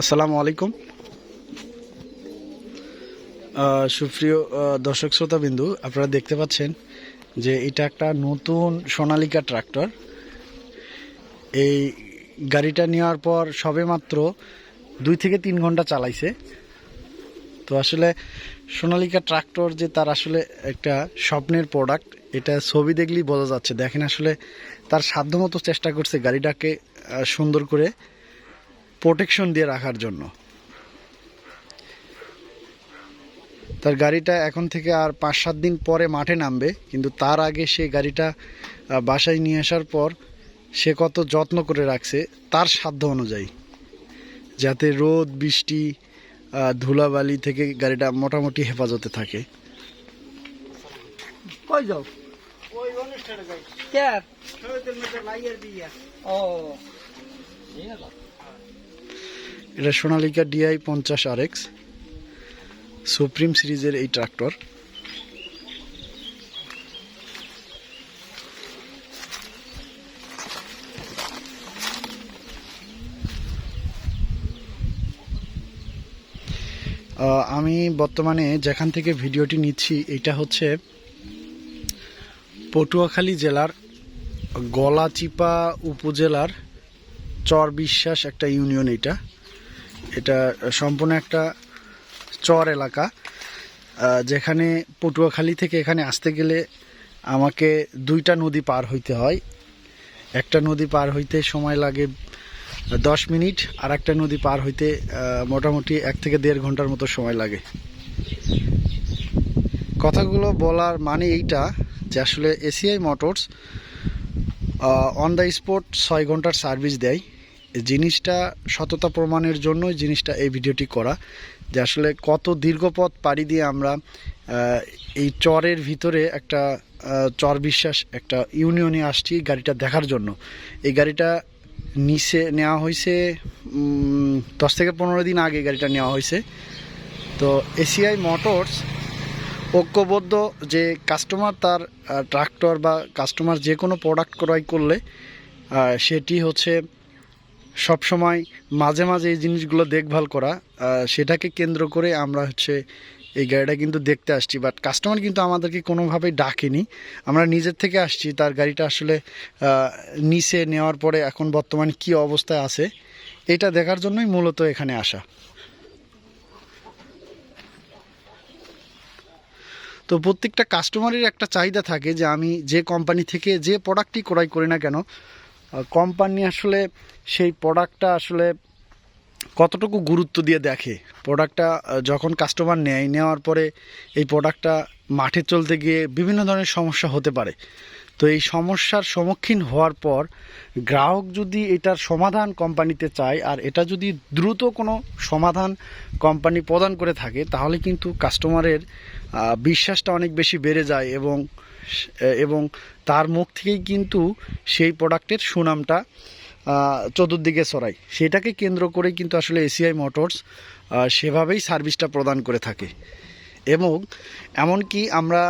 আসসালামু আলাইকুম। সুপ্রিয় দর্শক শ্রোতাবিন্দু, আপনারা দেখতে পাচ্ছেন যে এটা একটা নতুন সোনালিকা ট্রাক্টর। এই গাড়িটা নেওয়ার পর সবেমাত্র দুই থেকে তিন ঘণ্টা চালাইছে। তো আসলে সোনালিকা ট্রাক্টর যে তার আসলে একটা স্বপ্নের প্রোডাক্ট এটা ছবি দেখলেই বোঝা যাচ্ছে। দেখেন আসলে তার সাধ্যমতো চেষ্টা করছে গাড়িটাকে সুন্দর করে প্রোটেকশন দিয়ে রাখার জন্য। তার গাড়িটা এখন থেকে আর পাঁচ সাত দিন পরে মাঠে নামবে কিন্তু তার আগে সে গাড়িটা বাসায় নিয়ে আসার পর সে কত যত্ন করে রাখছে তার সাধ্য অনুযায়ী। যাতে রোদ বৃষ্টি ধুলাবালি থেকে গাড়িটা মোটামুটি হেফাজতে থাকে। কই যাও? কে? ও। এটা সোনালিকা ডিআই পঞ্চাশ আর এক্স সুপ্রিম সিরিজের এই ট্রাক্টর আমি বর্তমানে যেখান থেকে ভিডিওটি নিচ্ছি, এটা হচ্ছে পটুয়াখালী জেলার গলাচিপা উপজেলার চর বিশ্বাস একটা ইউনিয়ন এটা। এটা সম্পূর্ণ একটা চর এলাকা যেখানে পটুয়াখালী থেকে এখানে আসতে গেলে আমাকে দুইটা নদী পার হইতে হয়। একটা নদী পার হইতে সময় লাগে দশ মিনিট, আর একটা নদী পার হইতে মোটামুটি এক থেকে দেড় ঘণ্টার মতো সময় লাগে। কথাগুলো বলার মানে এইটা যে আসলে ACI motors on the spot ছয় ঘণ্টার সার্ভিস দেয়। জিনিসটা সততা প্রমাণের জন্যই জিনিসটা এই ভিডিওটি করা, যে আসলে কত দীর্ঘ পথ পাড়ি দিয়ে আমরা এই চরের ভিতরে একটা চর বিশ্বাস, একটা ইউনিয়নে আসছি গাড়িটা দেখার জন্য। এই গাড়িটা নিচে নেওয়া হয়েছে দশ থেকে পনেরো দিন আগে গাড়িটা নেওয়া হয়েছে। তো এসিআই মোটরস ঐক্যবদ্ধ যে কাস্টমার তার ট্রাক্টর বা কাস্টমার যে কোনো প্রোডাক্ট ক্রয় করলে সেটি হচ্ছে সব সময় মাঝে মাঝে এই জিনিসগুলো দেখভাল করা সেটাকে কেন্দ্র করে আমরা হচ্ছে এই গাড়িটা কিন্তু দেখতে আসছি। বাট কাস্টমার কিন্তু আমাদেরকে কোনোভাবেই ডাকেনি। আমরা নিজের থেকে আসছি, তার গাড়িটা আসলে নিচে নেওয়ার পরে এখন বর্তমানে কি অবস্থায় আছে, এটা দেখার জন্যই মূলত এখানে আসা। তো প্রত্যেকটা কাস্টমারের একটা চাহিদা থাকে যে আমি যে কোম্পানি থেকে যে প্রোডাক্টটি ক্রয় করি না কেন কোম্পানি আসলে সেই প্রোডাক্টটা আসলে কতটুকু গুরুত্ব দিয়ে দেখে? প্রোডাক্টটা যখন কাস্টমার নেয়, নেওয়ার পরে এই প্রোডাক্টটা মাঠে চলতে গিয়ে বিভিন্ন ধরনের সমস্যা হতে পারে। তো এই সমস্যার সম্মুখীন হওয়ার পর গ্রাহক যদি এটার সমাধান কোম্পানিতে চায় আর এটা যদি দ্রুত কোনো সমাধান কোম্পানি প্রদান করে থাকে, তাহলে কিন্তু কাস্টমারের বিশ্বাসটা অনেক বেশি বেড়ে যায় এবং এবং তার মুখ থেকেই কিন্তু সেই প্রোডাক্টের সুনামটা চতুর্দিকে ছড়ায়। সেটাকে কেন্দ্র করে কিন্তু আসলে এসিআই মোটরস সেভাবেই সার্ভিসটা প্রদান করে থাকে। এবং এমনকি আমরা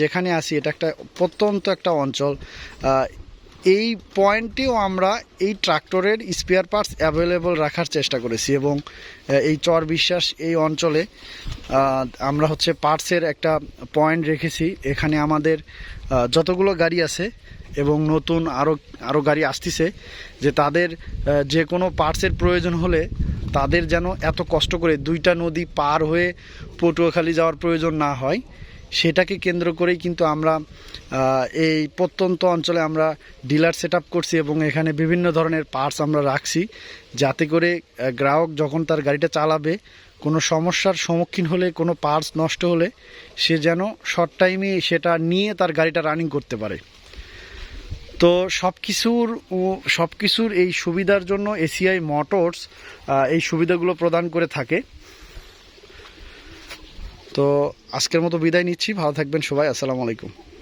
যেখানে আছি, এটা একটা প্রত্যন্ত একটা অঞ্চল এই পয়েন্টেও আমরা এই ট্রাক্টরের স্পেয়ার পার্টস অ্যাভেলেবল রাখার চেষ্টা করেছি এবং এই চর বিশ্বাস এই অঞ্চলে আমরা হচ্ছে পার্টসের একটা পয়েন্ট রেখেছি। এখানে আমাদের যতগুলো গাড়ি আছে এবং নতুন আরও আরও গাড়ি আসতেছে যে তাদের যে কোনো পার্টসের প্রয়োজন হলে তাদের যেন এত কষ্ট করে দুইটা নদী পার হয়ে পটুয়াখালী যাওয়ার প্রয়োজন না হয়। সেটাকে কেন্দ্র করেই কিন্তু আমরা এই প্রত্যন্ত অঞ্চলে আমরা ডিলার সেট করছি এবং এখানে বিভিন্ন ধরনের পার্টস আমরা রাখছি যাতে করে গ্রাহক যখন তার গাড়িটা চালাবে, কোনো সমস্যার সম্মুখীন হলে, কোনো পার্টস নষ্ট হলে সে যেন শর্ট টাইমে সেটা নিয়ে তার গাড়িটা রানিং করতে পারে। তো সব কিছুর সব কিছুর এই সুবিধার জন্য এসিআই মোটরস এই সুবিধাগুলো প্রদান করে থাকে। তো আজকের মতো বিদায় নিচ্ছি ভালো থাকবেন সবাই আসসালামু আলাইকুম।